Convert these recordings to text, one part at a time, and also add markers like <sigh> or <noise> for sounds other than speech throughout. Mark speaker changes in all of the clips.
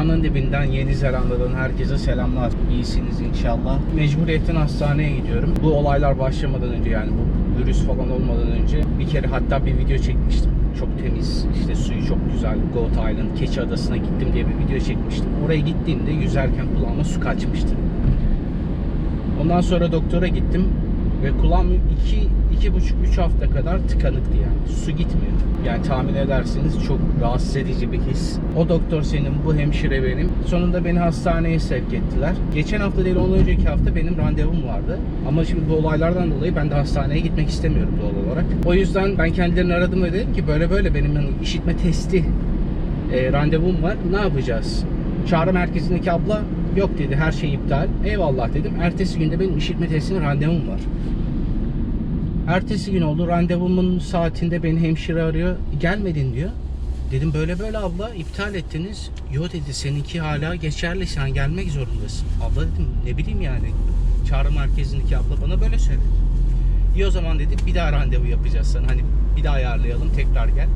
Speaker 1: Dünyanın dibinden Yeni Zelanda'dan herkese selamlar. İyisiniz inşallah. Mecburiyetten hastaneye gidiyorum. Bu olaylar başlamadan önce yani bu virüs falan olmadan önce bir kere hatta bir video çekmiştim. Çok temiz, işte suyu çok güzel. Goat Island, Keçi Adası'na gittim diye bir video çekmiştim. Oraya gittiğimde yüzerken kulağıma su kaçmıştı. Ondan sonra doktora gittim ve kulağım 2 iki, buçuk üç hafta kadar tıkanıktı yani. Su gitmiyor. Yani tahmin edersiniz çok rahatsız edici bir his. O doktor senin, bu hemşire benim. Sonunda beni hastaneye sevk ettiler. Geçen hafta değil, ondan önceki hafta benim randevum vardı. Ama şimdi bu olaylardan dolayı ben de hastaneye gitmek istemiyorum doğal olarak. O yüzden ben kendilerini aradım ve dedim ki böyle böyle benim hani işitme testi e, randevum var. Ne yapacağız? Çağrı merkezindeki abla yok dedi her şey iptal. Eyvallah dedim. Ertesi günde benim işitme testinin randevum var. Ertesi gün oldu. Randevumun saatinde beni hemşire arıyor. Gelmedin diyor. Dedim böyle böyle abla iptal ettiniz. Yo dedi seninki hala geçerli sen gelmek zorundasın. Abla dedim ne bileyim yani. Çağrı merkezindeki abla bana böyle söyledi. İyi o zaman dedi bir daha randevu yapacağız sana. Hani bir daha ayarlayalım tekrar gel.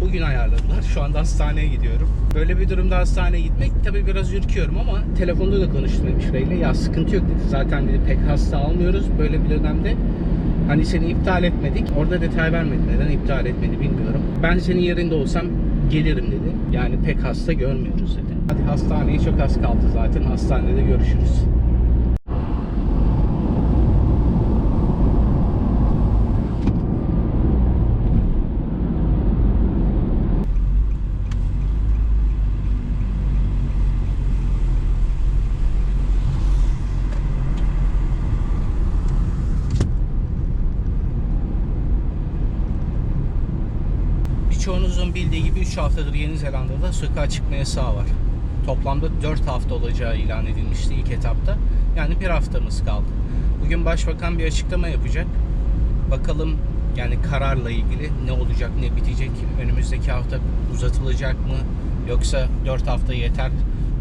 Speaker 1: Bugün ayarladılar. Şu anda hastaneye gidiyorum. Böyle bir durumda hastaneye gitmek tabii biraz ürküyorum ama telefonda da konuştum hemşireyle. Ya sıkıntı yok dedi. Zaten dedi pek hasta almıyoruz böyle bir dönemde. Hani seni iptal etmedik. Orada detay vermedi. Neden iptal etmedi bilmiyorum. Ben senin yerinde olsam gelirim dedi. Yani pek hasta görmüyoruz dedi. Hadi hastaneye çok az kaldı zaten. Hastanede görüşürüz. Birçoğunuzun bildiği gibi 3 haftadır Yeni Zelanda'da sokağa çıkma yasağı var. Toplamda 4 hafta olacağı ilan edilmişti ilk etapta. Yani bir haftamız kaldı. Bugün Başbakan bir açıklama yapacak. Bakalım yani kararla ilgili ne olacak, ne bitecek, önümüzdeki hafta uzatılacak mı? Yoksa 4 hafta yeter,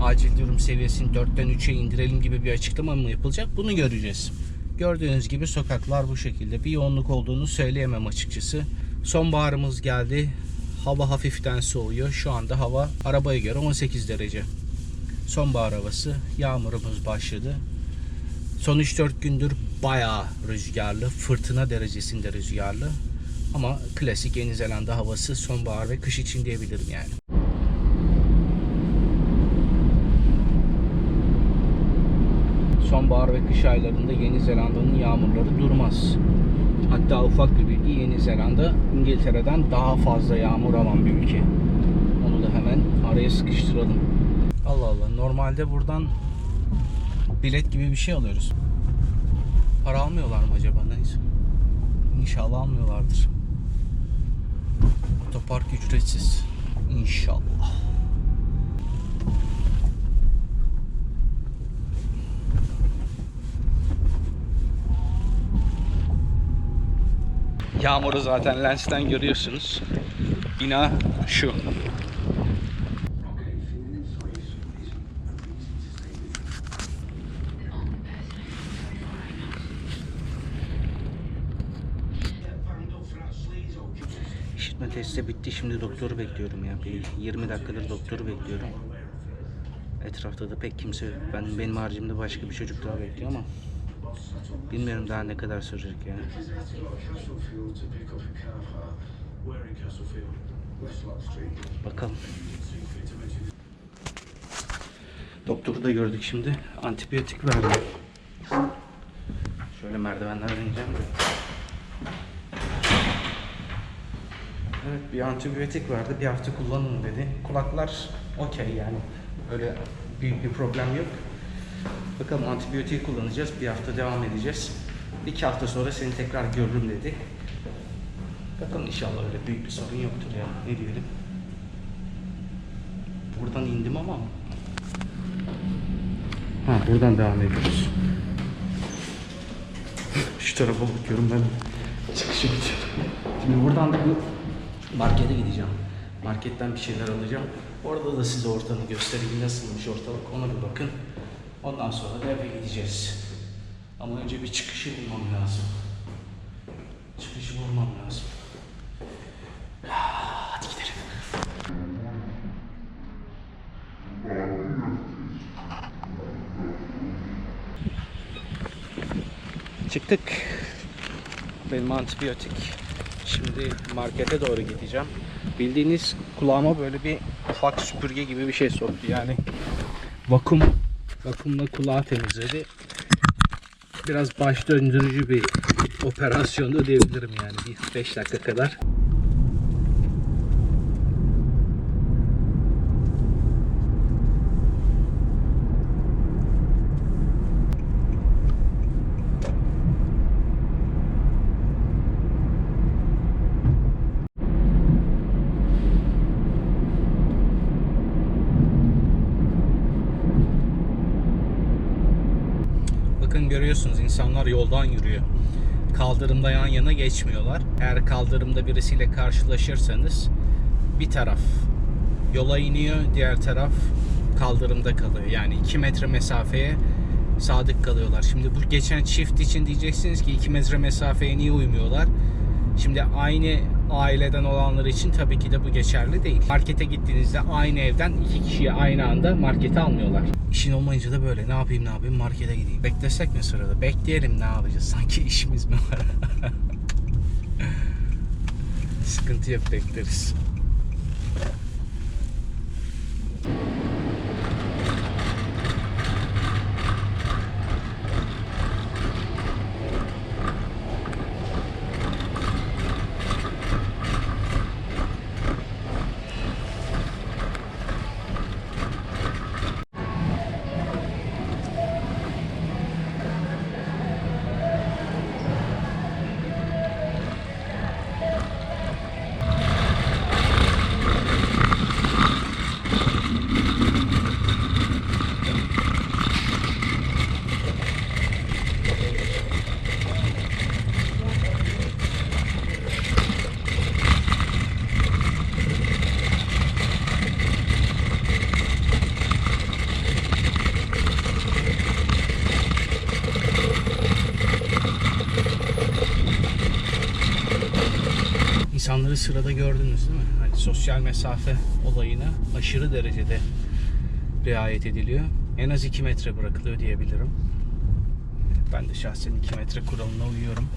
Speaker 1: acil durum seviyesini 4'ten 3'e indirelim gibi bir açıklama mı yapılacak? Bunu göreceğiz. Gördüğünüz gibi sokaklar bu şekilde. Bir yoğunluk olduğunu söyleyemem açıkçası. Sonbaharımız geldi. Hava hafiften soğuyor. Şu anda hava arabaya göre 18 derece. Sonbahar havası. Yağmurumuz başladı. Son 3-4 gündür bayağı rüzgarlı. Fırtına derecesinde rüzgarlı. Ama klasik Yeni Zelanda havası sonbahar ve kış için diyebilirim yani. Sonbahar ve kış aylarında Yeni Zelanda'nın yağmurları durmaz. Hatta ufak bir bilgi Yeni Zelanda İngiltere'den daha fazla yağmur alan bir ülke. Onu da hemen araya sıkıştıralım. Allah Allah normalde buradan bilet gibi bir şey alıyoruz. Para almıyorlar mı acaba neyse. İnşallah almıyorlardır. Otopark ücretsiz. İnşallah. Yağmuru zaten lensten görüyorsunuz. Bina şu. İşitme testi bitti. Şimdi doktoru bekliyorum ya. Bir 20 dakikadır doktoru bekliyorum. Etrafta da pek kimse yok. Ben benim haricimde başka bir çocuk daha bekliyor ama bilmiyorum daha ne kadar sürecek yani. Bakalım. Doktoru da gördük şimdi. Antibiyotik verdi. Şöyle merdivenlerden ineceğim. Evet bir antibiyotik verdi. Bir hafta kullanın dedi. Kulaklar okey yani. Öyle büyük bir problem yok. Bakalım antibiyotik kullanacağız. Bir hafta devam edeceğiz. İki hafta sonra seni tekrar görürüm dedi. Bakalım inşallah öyle büyük bir sorun yoktur ya. Ne diyelim. Buradan indim ama. Ha buradan devam ediyoruz. Şu tarafa bakıyorum ben. Çıkışa gidiyorum. Şimdi buradan da bu markete gideceğim. Marketten bir şeyler alacağım. Orada da size ortamı göstereyim. Nasılmış ortalık ona bir bakın. Ondan sonra da eve gideceğiz. Ama önce bir çıkışı bulmam lazım. Çıkışı bulmam lazım. Hadi gidelim. Çıktık. Benim antibiyotik. Şimdi markete doğru gideceğim. Bildiğiniz kulağıma böyle bir ufak süpürge gibi bir şey soktu. Yani vakum vakumla kulağı temizledi. Biraz baş döndürücü bir operasyonda diyebilirim yani. Bir 5 dakika kadar. Bakın görüyorsunuz insanlar yoldan yürüyor. Kaldırımda yan yana geçmiyorlar. Eğer kaldırımda birisiyle karşılaşırsanız bir taraf yola iniyor, diğer taraf kaldırımda kalıyor. Yani 2 metre mesafeye sadık kalıyorlar. Şimdi bu geçen çift için diyeceksiniz ki 2 metre mesafeye niye uymuyorlar? Şimdi aynı aileden olanlar için tabii ki de bu geçerli değil. Markete gittiğinizde aynı evden iki kişiyi aynı anda markete almıyorlar. İşin olmayınca da böyle ne yapayım ne yapayım markete gideyim. Beklesek mi sırada? Bekleyelim ne yapacağız? Sanki işimiz mi var? <laughs> Sıkıntı yok bekleriz. İnsanları sırada gördünüz değil mi? Hani sosyal mesafe olayına aşırı derecede riayet ediliyor. En az 2 metre bırakılıyor diyebilirim. Ben de şahsen 2 metre kuralına uyuyorum.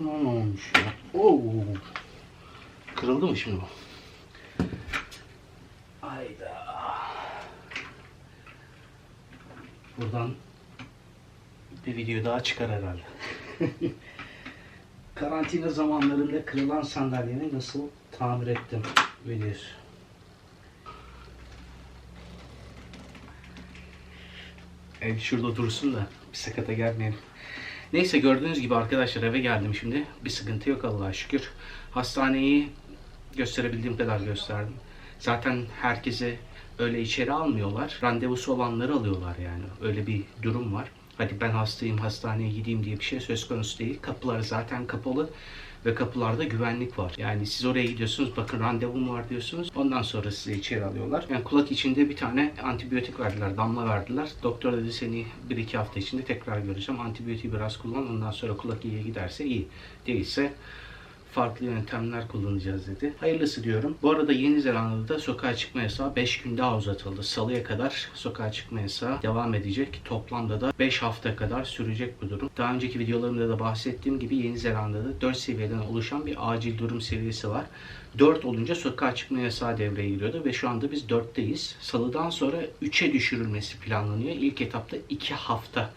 Speaker 1: Ne olmuş ya? Oo. Kırıldı mı şimdi bu? Buradan bir video daha çıkar herhalde. <laughs> Karantina zamanlarında kırılan sandalyeni nasıl tamir ettim videosu. Ev şurada dursun da bir sakata gelmeyelim. Neyse gördüğünüz gibi arkadaşlar eve geldim şimdi. Bir sıkıntı yok Allah'a şükür. Hastaneyi gösterebildiğim kadar gösterdim. Zaten herkese öyle içeri almıyorlar. Randevusu olanları alıyorlar yani. Öyle bir durum var. Hadi ben hastayım hastaneye gideyim diye bir şey söz konusu değil. Kapılar zaten kapalı ve kapılarda güvenlik var. Yani siz oraya gidiyorsunuz bakın randevum var diyorsunuz. Ondan sonra sizi içeri alıyorlar. Yani kulak içinde bir tane antibiyotik verdiler, damla verdiler. Doktor dedi seni 1-2 hafta içinde tekrar göreceğim. Antibiyotiği biraz kullan ondan sonra kulak iyiye giderse iyi. Değilse farklı yöntemler kullanacağız dedi. Hayırlısı diyorum. Bu arada Yeni Zelanda'da sokağa çıkma yasağı 5 gün daha uzatıldı. Salıya kadar sokağa çıkma yasağı devam edecek. Toplamda da 5 hafta kadar sürecek bu durum. Daha önceki videolarımda da bahsettiğim gibi Yeni Zelanda'da 4 seviyeden oluşan bir acil durum seviyesi var. 4 olunca sokağa çıkma yasağı devreye giriyordu ve şu anda biz 4'teyiz. Salıdan sonra 3'e düşürülmesi planlanıyor. İlk etapta 2 hafta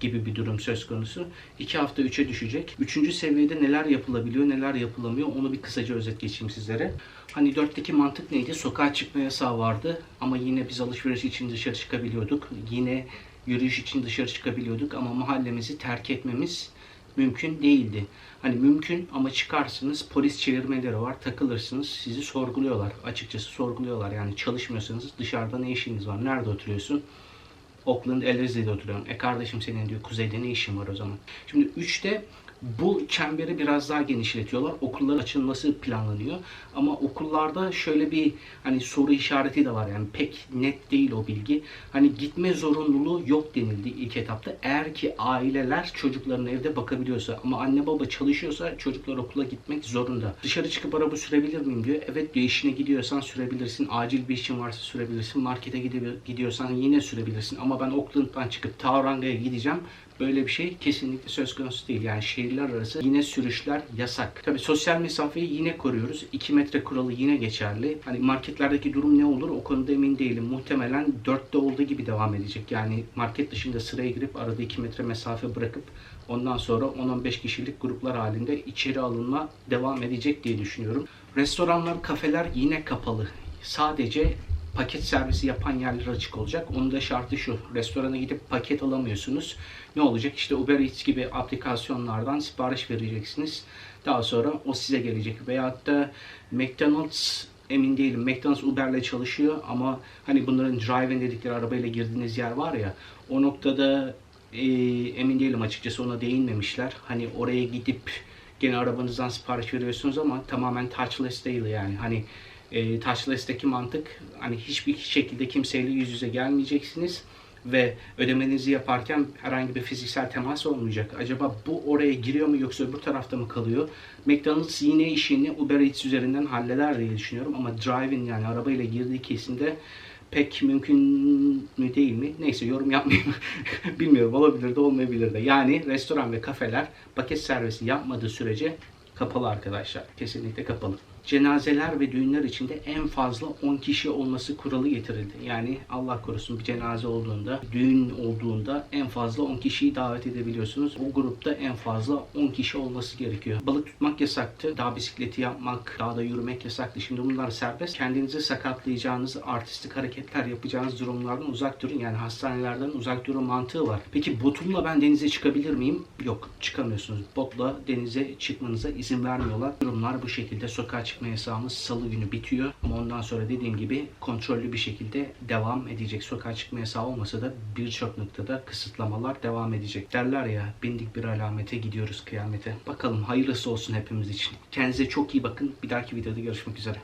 Speaker 1: gibi bir durum söz konusu. 2 hafta 3'e düşecek. 3. seviyede neler yapılabiliyor, neler yapılamıyor onu bir kısaca özet geçeyim sizlere. Hani 4'teki mantık neydi? Sokağa çıkma yasağı vardı ama yine biz alışveriş için dışarı çıkabiliyorduk. Yine yürüyüş için dışarı çıkabiliyorduk ama mahallemizi terk etmemiz mümkün değildi. Hani mümkün ama çıkarsınız polis çevirmeleri var takılırsınız sizi sorguluyorlar. Açıkçası sorguluyorlar yani çalışmıyorsanız dışarıda ne işiniz var nerede oturuyorsun? Auckland Ellersde'de oturuyorum. E kardeşim senin diyor kuzeyde ne işin var o zaman? Şimdi 3'te Bu çemberi biraz daha genişletiyorlar. Okulların açılması planlanıyor. Ama okullarda şöyle bir hani soru işareti de var yani pek net değil o bilgi. Hani gitme zorunluluğu yok denildi ilk etapta. Eğer ki aileler çocukların evde bakabiliyorsa ama anne baba çalışıyorsa çocuklar okula gitmek zorunda. Dışarı çıkıp araba sürebilir miyim diyor. Evet diyor işine gidiyorsan sürebilirsin. Acil bir işin varsa sürebilirsin. Markete gidiyorsan yine sürebilirsin. Ama ben Oakland'dan çıkıp Tauranga'ya gideceğim. Böyle bir şey kesinlikle söz konusu değil. Yani şehirler arası yine sürüşler yasak. Tabii sosyal mesafeyi yine koruyoruz. 2 metre kuralı yine geçerli. Hani marketlerdeki durum ne olur o konuda emin değilim. Muhtemelen 4'te olduğu gibi devam edecek. Yani market dışında sıraya girip arada 2 metre mesafe bırakıp ondan sonra 10-15 kişilik gruplar halinde içeri alınma devam edecek diye düşünüyorum. Restoranlar, kafeler yine kapalı. Sadece paket servisi yapan yerler açık olacak. Onun da şartı şu. Restorana gidip paket alamıyorsunuz. Ne olacak? İşte Uber Eats gibi aplikasyonlardan sipariş vereceksiniz. Daha sonra o size gelecek. Veyahut da McDonald's emin değilim. McDonald's Uber'le çalışıyor ama hani bunların drive-in dedikleri arabayla girdiğiniz yer var ya o noktada e, emin değilim açıkçası ona değinmemişler. Hani oraya gidip gene arabanızdan sipariş veriyorsunuz ama tamamen touchless değil yani. Hani e, touchless'teki mantık hani hiçbir şekilde kimseyle yüz yüze gelmeyeceksiniz ve ödemenizi yaparken herhangi bir fiziksel temas olmayacak. Acaba bu oraya giriyor mu yoksa öbür tarafta mı kalıyor? McDonald's yine işini Uber Eats üzerinden halleder diye düşünüyorum ama drive-in yani arabayla girdiği kesimde pek mümkün mü değil mi? Neyse yorum yapmayayım. <laughs> Bilmiyorum olabilir de olmayabilir de. Yani restoran ve kafeler paket servisi yapmadığı sürece kapalı arkadaşlar. Kesinlikle kapalı. Cenazeler ve düğünler içinde en fazla 10 kişi olması kuralı getirildi. Yani Allah korusun bir cenaze olduğunda, düğün olduğunda en fazla 10 kişiyi davet edebiliyorsunuz. O grupta en fazla 10 kişi olması gerekiyor. Balık tutmak yasaktı. Dağ bisikleti yapmak, dağda yürümek yasaktı. Şimdi bunlar serbest. Kendinizi sakatlayacağınız, artistik hareketler yapacağınız durumlardan uzak durun. Yani hastanelerden uzak durun mantığı var. Peki botumla ben denize çıkabilir miyim? Yok, çıkamıyorsunuz. Botla denize çıkmanıza izin vermiyorlar. Durumlar bu şekilde. Sokağa çıkma yasağımız salı günü bitiyor. Ama ondan sonra dediğim gibi kontrollü bir şekilde devam edecek. Sokağa çıkma yasağı olmasa da birçok noktada kısıtlamalar devam edecek. Derler ya bindik bir alamete gidiyoruz kıyamete. Bakalım hayırlısı olsun hepimiz için. Kendinize çok iyi bakın. Bir dahaki videoda görüşmek üzere.